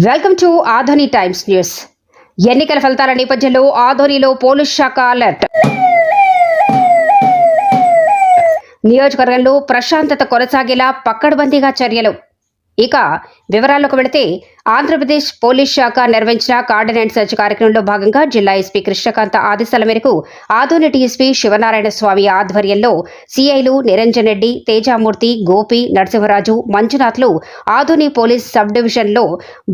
Welcome to Adoni Times News. ఎన్నికల ఫలితాల నేపథ్యంలో ఆధోనిలో పోలీస్ శాఖ అలర్ట్. నియోజకవర్గంలో ప్రశాంతత కొనసాగేలా పక్కడబందీగా చర్యలు. ఇక వివరాల్లోకి వెళితే ఆంధ్రప్రదేశ్ పోలీస్ శాఖ నిర్వహించిన కార్డినెంట్ సెర్చ్ కార్యక్రమంలో భాగంగా జిల్లా ఎస్పీ కృష్ణకాంత ఆదేశాల మేరకు ఆదోని టీఎస్పీ శివనారాయణ స్వామి ఆధ్వర్యంలో సిఐలు నిరంజన్ రెడ్డి తేజామూర్తి గోపి నరసింహరాజు మంజునాథ్లు ఆదోని పోలీస్ సబ్ డివిజన్లో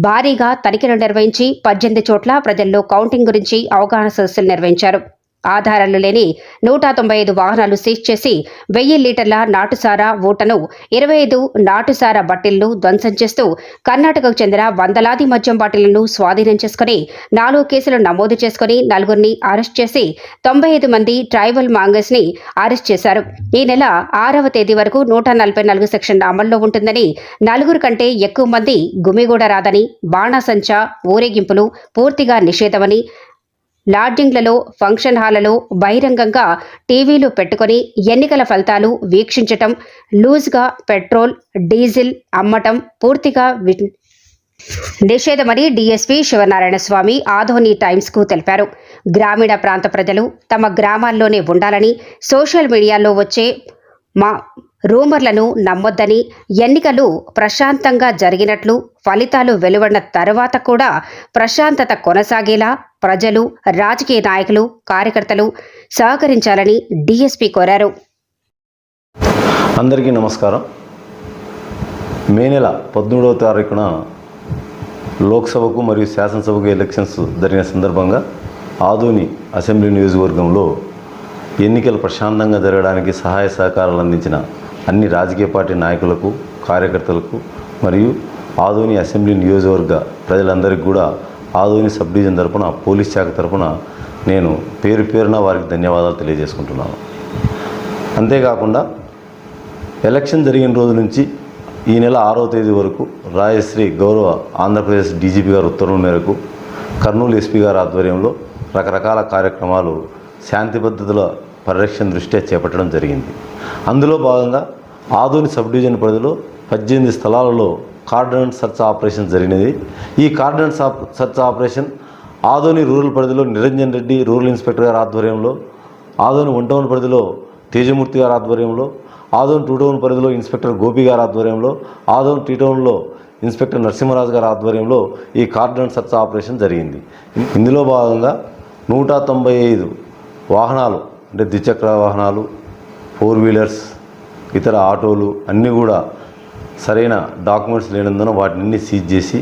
భారీగా తనిఖీలు నిర్వహించి పద్దెనిమిది చోట్ల ప్రజల్లో కౌంటింగ్ గురించి అవగాహన సదస్సులు నిర్వహించారు. ఆధారాలు లేని నూట తొంభై ఐదు వాహనాలు సీజ్ చేసి వెయ్యి లీటర్ల నాటుసారా ఊటను ఇరవై ఐదు నాటుసారా బట్టిళ్ళను ధ్వంసం చేస్తూ కర్ణాటకకు చెందిన వందలాది మద్యం బాటిళ్ళను స్వాధీనం చేసుకుని నాలుగు కేసులు నమోదు చేసుకుని నలుగురిని అరెస్ట్ చేసి తొంభై ఐదు మంది ట్రైబల్ మాంగస్ని అరెస్ట్ చేశారు. ఈ నెల ఆరవ తేదీ వరకు నూట నలభై నాలుగు సెక్షన్ అమల్లో ఉంటుందని నలుగురు కంటే ఎక్కువ మంది గుమిగూడ రాదని బాణాసంచా ఊరేగింపులు పూర్తిగా నిషేధమని లాడ్జింగ్లలో ఫంక్షన్ హాలలో బహిరంగంగా టీవీలు పెట్టుకొని ఎన్నికల ఫలితాలు వీక్షించటం లూజ్గా పెట్రోల్ డీజిల్ అమ్మటం పూర్తిగా వి- నిషేధమని డీఎస్పీ శివనారాయణ స్వామి ఆధోని టైమ్స్కు తెలిపారు. గ్రామీణ ప్రాంత ప్రజలు తమ గ్రామాల్లోనే ఉండాలని సోషల్ మీడియాలో వచ్చే మా రూమర్లను నమ్మొద్దని ఎన్నికలు ప్రశాంతంగా జరిగినట్లు ఫలితాలు వెలువడిన తర్వాత కూడా ప్రశాంతత కొనసాగేలా ప్రజలు రాజకీయ నాయకులు కార్యకర్తలు సహకరించాలని డీఎస్పీ కోరారు. అందరికీ నమస్కారం. మే నెల పద్మూడవ తారీఖున లోక్సభకు మరియు శాసనసభకు ఎలక్షన్స్ జరిగిన సందర్భంగా ఆదోని అసెంబ్లీ నియోజకవర్గంలో ఎన్నికలు ప్రశాంతంగా జరగడానికి సహాయ సహకారాలు అందించిన అన్ని రాజకీయ పార్టీ నాయకులకు కార్యకర్తలకు మరియు ఆదోని అసెంబ్లీ నియోజకవర్గ ప్రజలందరికీ కూడా ఆదోని సబ్ డివిజన్ తరపున పోలీస్ శాఖ తరపున నేను పేరు పేరున వారికి ధన్యవాదాలు తెలియజేసుకుంటున్నాను. అంతేకాకుండా ఎలక్షన్ జరిగిన రోజు నుంచి ఈ నెల ఆరో తేదీ వరకు రాయశ్రీ గౌరవ ఆంధ్రప్రదేశ్ డీజీపీ గారి ఉత్తర్వుల మేరకు కర్నూలు ఎస్పీ గారి ఆధ్వర్యంలో రకరకాల కార్యక్రమాలు శాంతి పద్ధతుల పరిరక్షణ దృష్ట్యా చేపట్టడం జరిగింది. అందులో భాగంగా ఆదోని సబ్ డివిజన్ పరిధిలో పద్దెనిమిది స్థలాలలో కార్డన్ సర్చ్ ఆపరేషన్ జరిగినది. ఈ cordon search operation Adoni rural పరిధిలో నిరంజన్ రెడ్డి రూరల్ ఇన్స్పెక్టర్ గారి ఆధ్వర్యంలో ఆదోని వన్ టౌన్ పరిధిలో తేజమూర్తి గారి ఆధ్వర్యంలో ఆదోన్ టూ టౌన్ పరిధిలో ఇన్స్పెక్టర్ గోపి గారి ఆధ్వర్యంలో ఆదోన్ టీ టౌన్లో ఇన్స్పెక్టర్ నరసింహరాజు గారి ఆధ్వర్యంలో ఈ కార్డన్ సర్చ్ ఆపరేషన్ జరిగింది. ఇందులో భాగంగా నూట తొంభై ఐదు వాహనాలు అంటే ద్విచక్ర వాహనాలు ఫోర్ వీలర్స్ ఇతర ఆటోలు అన్నీ కూడా సరైన డాక్యుమెంట్స్ లేనందున వాటిని సీజ్ చేసి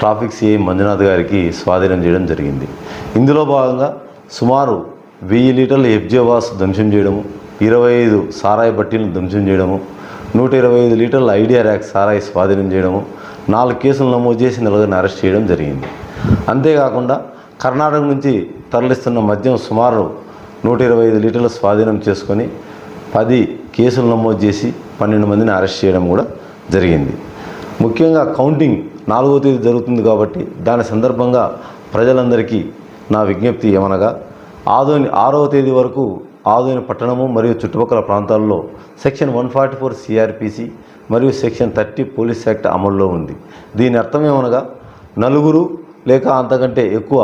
ట్రాఫిక్ సిఐ మంజునాథ్ గారికి స్వాధీనం చేయడం జరిగింది. ఇందులో భాగంగా సుమారు వెయ్యి లీటర్ల ఎఫ్జేవాస్ ధ్వంసం చేయడము ఇరవై ఐదు సారాయి బట్టీలను ధ్వంసం చేయడము నూట ఇరవై ఐదు లీటర్ల ఐడియా ర్యాక్ సారాయి స్వాధీనం చేయడము నాలుగు కేసులు నమోదు చేసి నలుగురిని అరెస్ట్ చేయడం జరిగింది. అంతేకాకుండా కర్ణాటక నుంచి తరలిస్తున్న మద్యం సుమారు నూట ఇరవై ఐదు లీటర్ల స్వాధీనం చేసుకొని పది కేసులు నమోదు చేసి పన్నెండు మందిని అరెస్ట్ చేయడం కూడా జరిగింది. ముఖ్యంగా కౌంటింగ్ నాలుగో తేదీ జరుగుతుంది కాబట్టి దాని సందర్భంగా ప్రజలందరికీ నా విజ్ఞప్తి ఏమనగా ఆదోని ఆరవ తేదీ వరకు ఆదోని పట్టణము మరియు చుట్టుపక్కల ప్రాంతాల్లో section one forty four CrPC మరియు సెక్షన్ థర్టీ పోలీస్ యాక్ట్ అమల్లో ఉంది. దీని అర్థం ఏమనగా నలుగురు లేక అంతకంటే ఎక్కువ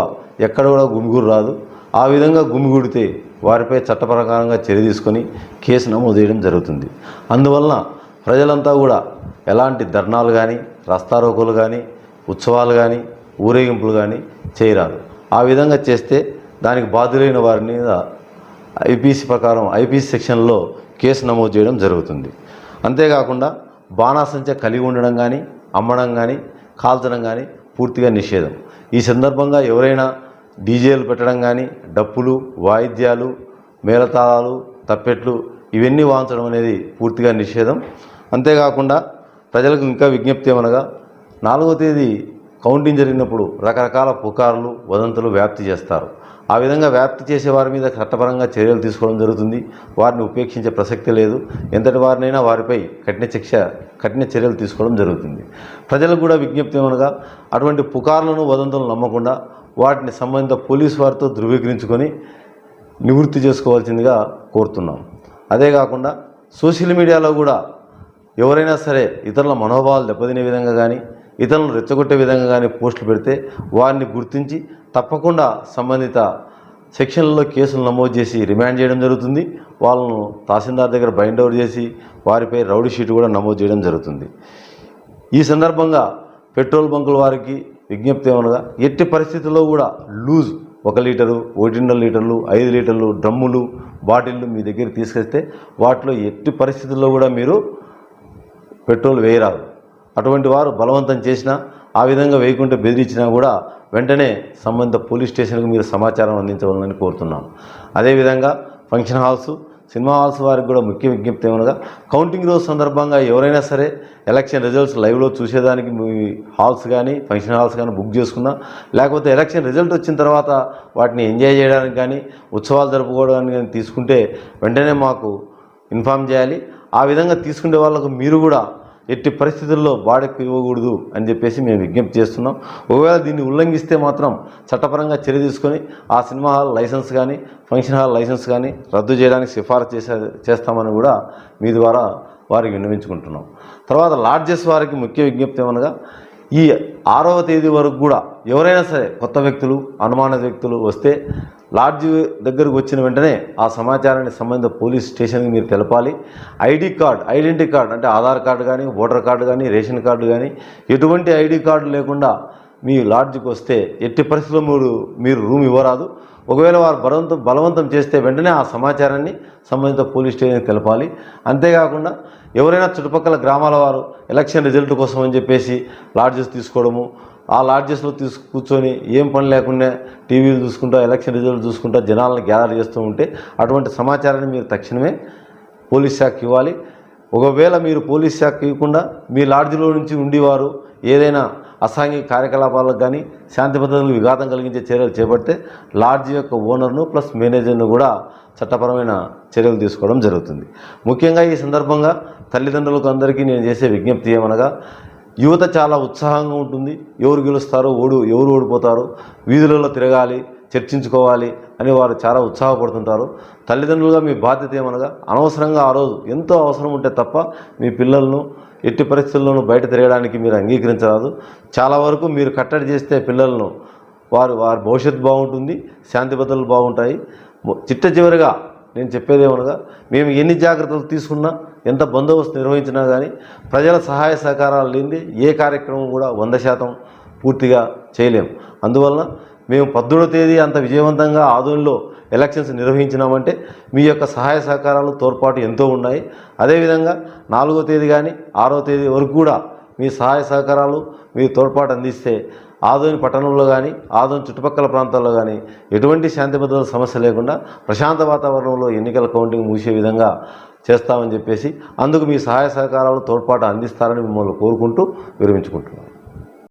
ఎక్కడ కూడా గుమిగూరు రాదు. ఆ విధంగా గుమిగూడితే వారిపై చట్టప్రకారంగా చర్య తీసుకొని కేసు నమోదు చేయడం జరుగుతుంది. అందువలన ప్రజలంతా కూడా ఎలాంటి ధర్నాలు కానీ రస్తారోకోలు కానీ ఉత్సవాలు కానీ ఊరేగింపులు కానీ చేయరాదు. ఆ విధంగా చేస్తే దానికి బాధ్యులైన వారి మీద ఐపీసీ ప్రకారం ఐపీసీ సెక్షన్లో కేసు నమోదు చేయడం జరుగుతుంది. అంతేకాకుండా బాణాసంచ కలిగి ఉండడం కానీ అమ్మడం కానీ కాల్చడం కానీ పూర్తిగా నిషేధం. ఈ సందర్భంగా ఎవరైనా డీజేలు పెట్టడం కానీ డప్పులు వాయిద్యాలు మేళతాళాలు తప్పెట్లు ఇవన్నీ వాంచడం అనేది పూర్తిగా నిషేధం. అంతేకాకుండా ప్రజలకు ఇంకా విజ్ఞప్తి ఏమనగా నాలుగో తేదీ కౌంటింగ్ జరిగినప్పుడు రకరకాల పుకార్లు వదంతులు వ్యాప్తి చేస్తారు. ఆ విధంగా వ్యాప్తి చేసే వారి మీద చట్టపరంగా చర్యలు తీసుకోవడం జరుగుతుంది. వారిని ఉపేక్షించే ప్రసక్తి లేదు. ఎంతటి వారినైనా వారిపై కఠిన శిక్ష కఠిన చర్యలు తీసుకోవడం జరుగుతుంది. ప్రజలకు కూడా విజ్ఞప్తి ఏమనగా అటువంటి పుకార్లను వదంతులను నమ్మకుండా వాటిని సంబంధిత పోలీసు వారితో ధృవీకరించుకొని నివృత్తి చేసుకోవాల్సిందిగా కోరుతున్నాం. అదే కాకుండా సోషల్ మీడియాలో కూడా ఎవరైనా సరే ఇతరుల మనోభావాలు దెబ్బతినే విధంగా కానీ ఇతరులను రెచ్చగొట్టే విధంగా కానీ పోస్టులు పెడితే వారిని గుర్తించి తప్పకుండా సంబంధిత సెక్షన్లలో కేసులు నమోదు చేసి రిమాండ్ చేయడం జరుగుతుంది. వాళ్ళను తహసీల్దార్ దగ్గర బైండ్ అవుట్ చేసి వారిపై రౌడీ షీట్ కూడా నమోదు చేయడం జరుగుతుంది. ఈ సందర్భంగా పెట్రోల్ బంకుల వారికి విజ్ఞప్తి ఏమనగా ఎట్టి పరిస్థితుల్లో కూడా లూజ్ ఒక లీటరు ఒకటిన్నర లీటర్లు ఐదు లీటర్లు డ్రమ్ములు బాటిళ్ళు మీ దగ్గర తీసుకొస్తే వాటిలో ఎట్టి పరిస్థితుల్లో కూడా మీరు పెట్రోల్ వేయరాదు. అటువంటి వారు బలవంతం చేసినా ఆ విధంగా వేయకుంటే బెదిరించినా కూడా వెంటనే సంబంధిత పోలీస్ స్టేషన్కు మీరు సమాచారం అందించవాలని కోరుతున్నాను అదేవిధంగా ఫంక్షన్ హాల్స్ సినిమా హాల్స్ వారికి కూడా ముఖ్య విజ్ఞప్తి ఏమనగా కౌంటింగ్ రోజు సందర్భంగా ఎవరైనా సరే ఎలక్షన్ రిజల్ట్స్ లైవ్లో చూసేదానికి మీ హాల్స్ కానీ ఫంక్షన్ హాల్స్ కానీ బుక్ చేసుకున్నా లేకపోతే ఎలక్షన్ రిజల్ట్ వచ్చిన తర్వాత వాటిని ఎంజాయ్ చేయడానికి కానీ ఉత్సవాలు జరుపుకోవడానికి కానీ తీసుకుంటే వెంటనే మాకు ఇన్ఫామ్ చేయాలి. ఆ విధంగా తీసుకునే వాళ్ళకు మీరు కూడా ఎట్టి పరిస్థితుల్లో బాడకు ఇవ్వకూడదు అని చెప్పేసి మేము విజ్ఞప్తి చేస్తున్నాం. ఒకవేళ దీన్ని ఉల్లంఘిస్తే మాత్రం చట్టపరంగా చర్య తీసుకొని ఆ సినిమా హాల్ లైసెన్స్ కానీ ఫంక్షన్ హాల్ లైసెన్స్ కానీ రద్దు చేయడానికి సిఫారసు చేసే చేస్తామని కూడా మీ ద్వారా వారికి విన్నవించుకుంటున్నాం. తర్వాత లాడ్జెస్ వారికి ముఖ్య విజ్ఞప్తి ఏమనగా ఈ ఆరవ తేదీ వరకు కూడా ఎవరైనా సరే కొత్త వ్యక్తులు అనుమాన వ్యక్తులు వస్తే లాడ్జ్ దగ్గరకు వచ్చిన వెంటనే ఆ సమాచారాన్ని సంబంధిత పోలీస్ స్టేషన్కి మీరు తెలపాలి. ఐడి కార్డ్ ఐడెంటిటీ కార్డ్ అంటే ఆధార్ కార్డు కానీ ఓటర్ కార్డు కానీ రేషన్ కార్డు కానీ ఎటువంటి ఐడి కార్డు లేకుండా మీ లాడ్జ్కి వస్తే ఎట్టి పరిస్థితుల్లో మీరు మీరు రూమ్ ఇవ్వరాదు. ఒకవేళ వారు బలవంతం బలవంతం చేస్తే వెంటనే ఆ సమాచారాన్ని సంబంధిత పోలీస్ స్టేషన్కి తెలపాలి. అంతేకాకుండా ఎవరైనా చుట్టుపక్కల గ్రామాల వారు ఎలక్షన్ రిజల్ట్ కోసం అని చెప్పేసి లాడ్జెస్ తీసుకోవడము ఆ లాడ్జెస్లో తీసు కూర్చొని ఏం పని లేకుండా టీవీలు చూసుకుంటా ఎలక్షన్ రిజల్ట్ చూసుకుంటా జనాలను గ్యాదర్ చేస్తూ ఉంటే అటువంటి సమాచారాన్ని మీరు తక్షణమే పోలీస్ శాఖకి ఇవ్వాలి. ఒకవేళ మీరు పోలీస్ శాఖకి ఇవ్వకుండా మీ లాడ్జిలో నుంచి ఉండేవారు ఏదైనా అసాంఘిక కార్యకలాపాలకు కానీ శాంతి భద్రతలకు విఘాతం కలిగించే చర్యలు చేపడితే లాడ్జ్ యొక్క ఓనర్ను ప్లస్ మేనేజర్ను కూడా చట్టపరమైన చర్యలు తీసుకోవడం జరుగుతుంది. ముఖ్యంగా ఈ సందర్భంగా తల్లిదండ్రులకు అందరికీ నేను చేసే విజ్ఞప్తి ఏమనగా యువత చాలా ఉత్సాహంగా ఉంటుంది. ఎవరు గెలుస్తారో ఓడు ఎవరు ఓడిపోతారో వీధులలో తిరగాలి చర్చించుకోవాలి అని వారు చాలా ఉత్సాహపడుతుంటారు. తల్లిదండ్రులుగా మీ బాధ్యత ఏమనగా అనవసరంగా ఆ రోజు ఎంతో అవసరం ఉంటే తప్ప మీ పిల్లలను ఎట్టి పరిస్థితుల్లోనూ బయట తిరగడానికి మీరు అంగీకరించరాదు. చాలా వరకు మీరు కట్టడి చేస్తే పిల్లలను వారు వారి భవిష్యత్తు బాగుంటుంది శాంతి భద్రతలు బాగుంటాయి. చిట్ట చివరిగా నేను చెప్పేదేమనగా మేము ఎన్ని జాగ్రత్తలు తీసుకున్నా ఎంత బందోబస్తు నిర్వహించినా కానీ ప్రజల సహాయ సహకారాలు లేనిది ఏ కార్యక్రమం కూడా వంద శాతం పూర్తిగా చేయలేము అందువలన మేము పద్దెనిమిదో తేదీ అంత విజయవంతంగా ఆదోనిలో ఎలక్షన్స్ నిర్వహించినామంటే మీ యొక్క సహాయ సహకారాలు తోడ్పాటు ఎంతో ఉన్నాయి. అదేవిధంగా నాలుగో తేదీ కానీ ఆరో తేదీ వరకు కూడా మీ సహాయ సహకారాలు మీ తోడ్పాటు అందిస్తే ఆదోని పట్టణంలో కానీ ఆదోని చుట్టుపక్కల ప్రాంతాల్లో కానీ ఎటువంటి శాంతి భద్రతల సమస్య లేకుండా ప్రశాంత వాతావరణంలో ఎన్నికల కౌంటింగ్ ముగిసే విధంగా చేస్తామని చెప్పేసి అందుకు మీ సహాయ సహకారాలు తోడ్పాటు అందిస్తారని మిమ్మల్ని కోరుకుంటూ విరమించుకుంటున్నాను.